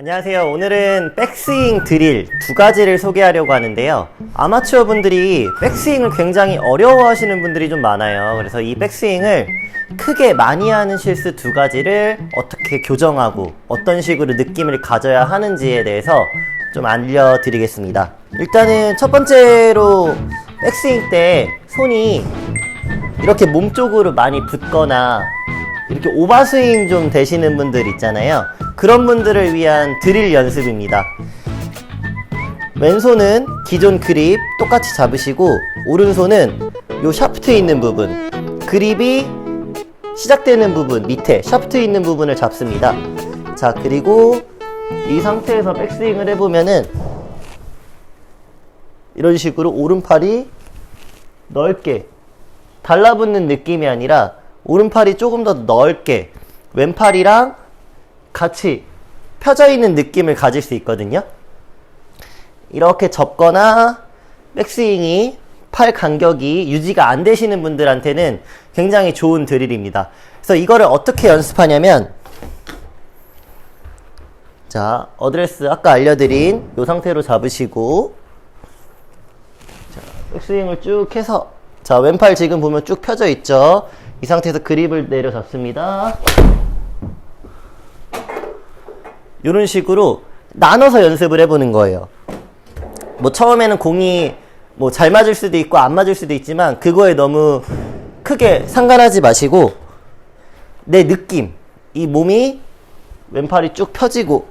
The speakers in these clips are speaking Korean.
안녕하세요. 오늘은 백스윙 드릴 두 가지를 소개하려고 하는데요. 아마추어 분들이 백스윙을 굉장히 어려워하시는 분들이 좀 많아요. 그래서 이 백스윙을 크게 많이 하는 실수 두 가지를 어떻게 교정하고 어떤 식으로 느낌을 가져야 하는지에 대해서 좀 알려드리겠습니다. 일단은 첫 번째로 백스윙 때 손이 이렇게 몸 쪽으로 많이 붙거나 이렇게 오버스윙 좀 되시는 분들 있잖아요. 그런 분들을 위한 드릴 연습입니다. 왼손은 기존 그립 똑같이 잡으시고 오른손은 요 샤프트 있는 부분 그립이 시작되는 부분 밑에 샤프트 있는 부분을 잡습니다. 자 그리고 이 상태에서 백스윙을 해보면은 이런 식으로 오른팔이 넓게 달라붙는 느낌이 아니라 오른팔이 조금 더 넓게 왼팔이랑 같이 펴져 있는 느낌을 가질 수 있거든요. 이렇게 접거나 백스윙이 팔 간격이 유지가 안 되시는 분들한테는 굉장히 좋은 드릴입니다. 그래서 이거를 어떻게 연습하냐면 자, 어드레스 아까 알려드린 이 상태로 잡으시고 자, 백스윙을 쭉 해서 자, 왼팔 지금 보면 쭉 펴져 있죠. 이 상태에서 그립을 내려 잡습니다. 이런 식으로 나눠서 연습을 해보는 거예요. 뭐 처음에는 공이 뭐 잘 맞을 수도 있고 안 맞을 수도 있지만 그거에 너무 크게 상관하지 마시고 내 느낌, 이 몸이 왼팔이 쭉 펴지고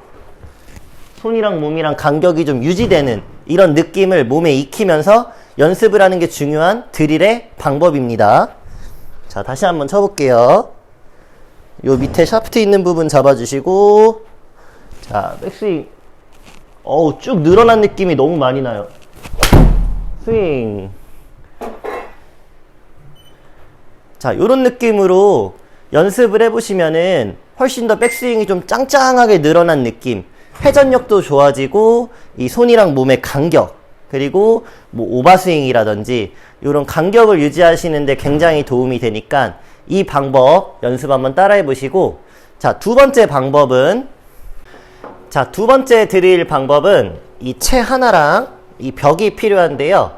손이랑 몸이랑 간격이 좀 유지되는 이런 느낌을 몸에 익히면서 연습을 하는 게 중요한 드릴의 방법입니다. 자, 다시 한번 쳐볼게요. 요 밑에 샤프트 있는 부분 잡아주시고, 자, 백스윙. 어우, 쭉 늘어난 느낌이 너무 많이 나요. 스윙. 자, 요런 느낌으로 연습을 해보시면은 훨씬 더 백스윙이 좀 짱짱하게 늘어난 느낌. 회전력도 좋아지고, 이 손이랑 몸의 간격, 그리고 뭐 오버스윙이라든지 이런 간격을 유지하시는데 굉장히 도움이 되니까 이 방법 연습 한번 따라해 보시고 자, 두 번째 방법은 자, 두 번째 드릴 방법은 이 채 하나랑 이 벽이 필요한데요.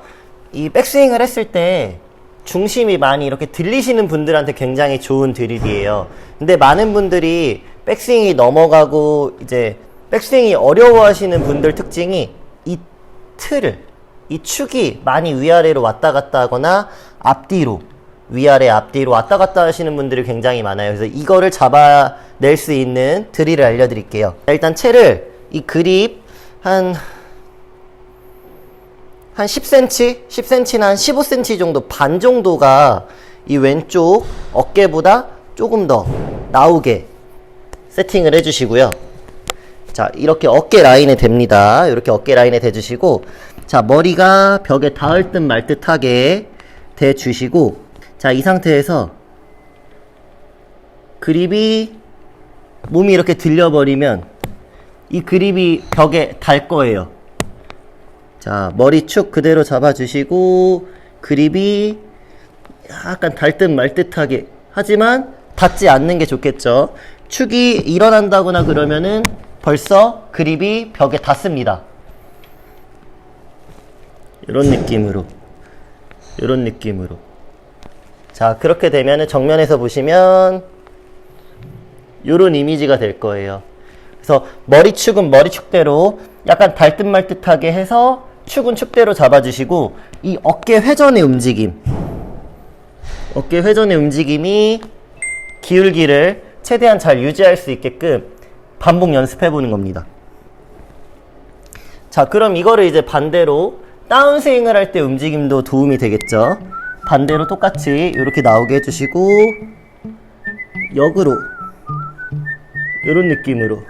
이 백스윙을 했을 때 중심이 많이 이렇게 들리시는 분들한테 굉장히 좋은 드릴이에요. 근데 많은 분들이 백스윙이 넘어가고 이제 백스윙이 어려워하시는 분들 특징이 이 틀을 이 축이 많이 위아래로 왔다 갔다 하거나 앞뒤로 위아래 앞뒤로 왔다 갔다 하시는 분들이 굉장히 많아요. 그래서 이거를 잡아낼 수 있는 드릴을 알려드릴게요. 자, 일단 채를 이 그립 한, 한 10cm, 10cm나 한 15cm 정도 반 정도가 이 왼쪽 어깨보다 조금 더 나오게 세팅을 해주시고요. 자, 이렇게 어깨 라인에 댑니다. 이렇게 어깨 라인에 대주시고, 자, 머리가 벽에 닿을 듯 말 듯하게 대주시고, 자, 이 상태에서 그립이 몸이 이렇게 들려버리면 이 그립이 벽에 닿을 거예요. 자, 머리 축 그대로 잡아주시고, 그립이 약간 닿을 듯말 듯하게. 하지만 닿지 않는 게 좋겠죠. 축이 일어난다거나 그러면은 벌써 그립이 벽에 닿습니다. 이런 느낌으로. 이런 느낌으로. 자, 그렇게 되면은 정면에서 보시면 이런 이미지가 될 거예요. 그래서 머리축은 머리축대로 약간 닿듯 말듯하게 해서 축은 축대로 잡아주시고 이 어깨 회전의 움직임 어깨 회전의 움직임이 기울기를 최대한 잘 유지할 수 있게끔 반복 연습해 보는 겁니다. 자, 그럼 이거를 이제 반대로 다운스윙을 할 때 움직임도 도움이 되겠죠. 반대로 똑같이 이렇게 나오게 해주시고 역으로 이런 느낌으로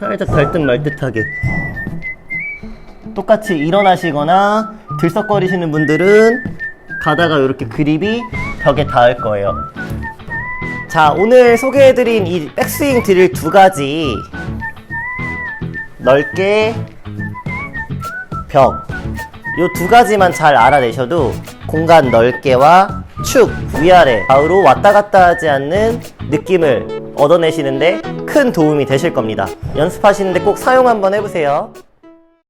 살짝 닿듯 말듯하게 똑같이 일어나시거나 들썩거리시는 분들은 가다가 이렇게 그립이 벽에 닿을 거예요. 자, 오늘 소개해드린 이 백스윙 드릴 두 가지 넓게 벽. 요 두 가지만 잘 알아내셔도 공간 넓게와 축 위아래 좌우로 왔다 갔다 하지 않는 느낌을 얻어내시는데 큰 도움이 되실 겁니다. 연습하시는데 꼭 사용 한번 해보세요.